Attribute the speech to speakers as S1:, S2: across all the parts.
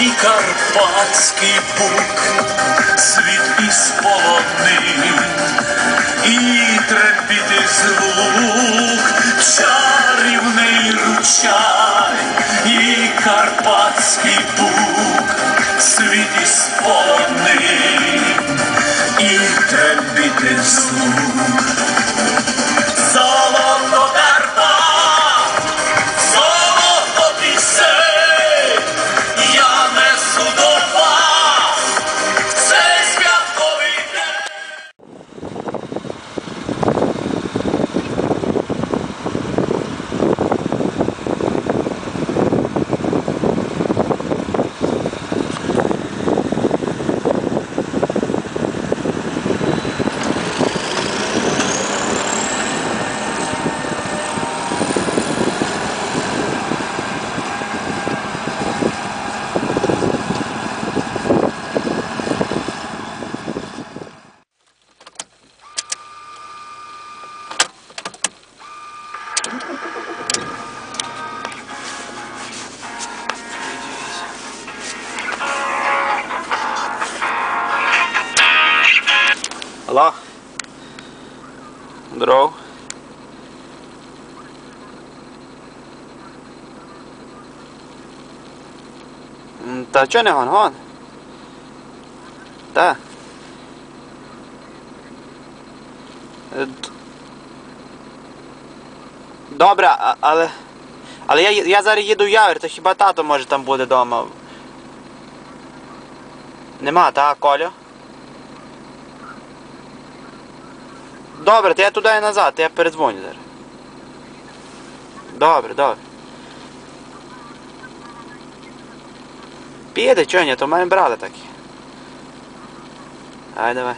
S1: і карпатський бук, світ із полонин, і трембіти звук, чарівний ручай, і карпатський бук, світ із полонин, і трембіти звук.
S2: Здоров. М, Та чого не гон, гон? Та. Е, Добре, а- але. Але я, я зараз їду в Явір, то хіба тато може там буде вдома? Нема, та, Коля? Добре, то я туди і назад, я передзвоню зараз. Добре, добре. Піде, чого ні, то в мене брали такі. Ай, давай.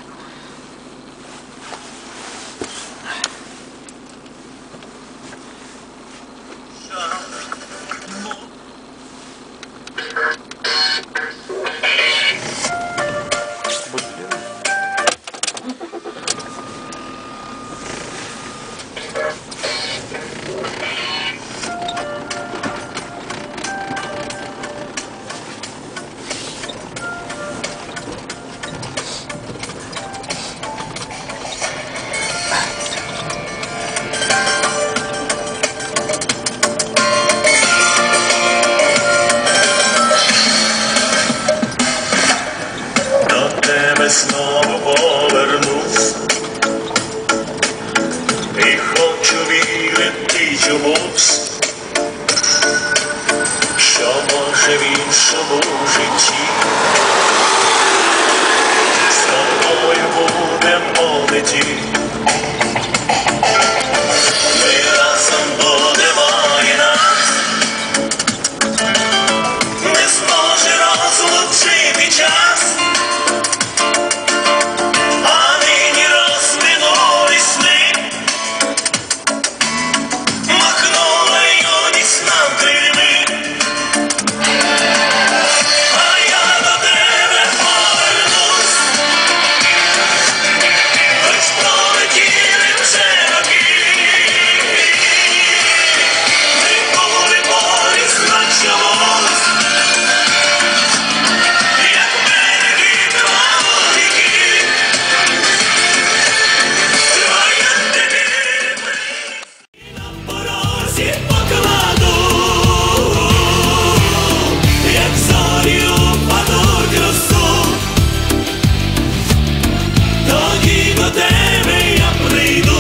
S1: до тебе я прийду.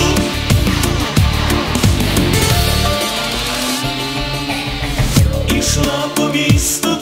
S1: Ішла по місту.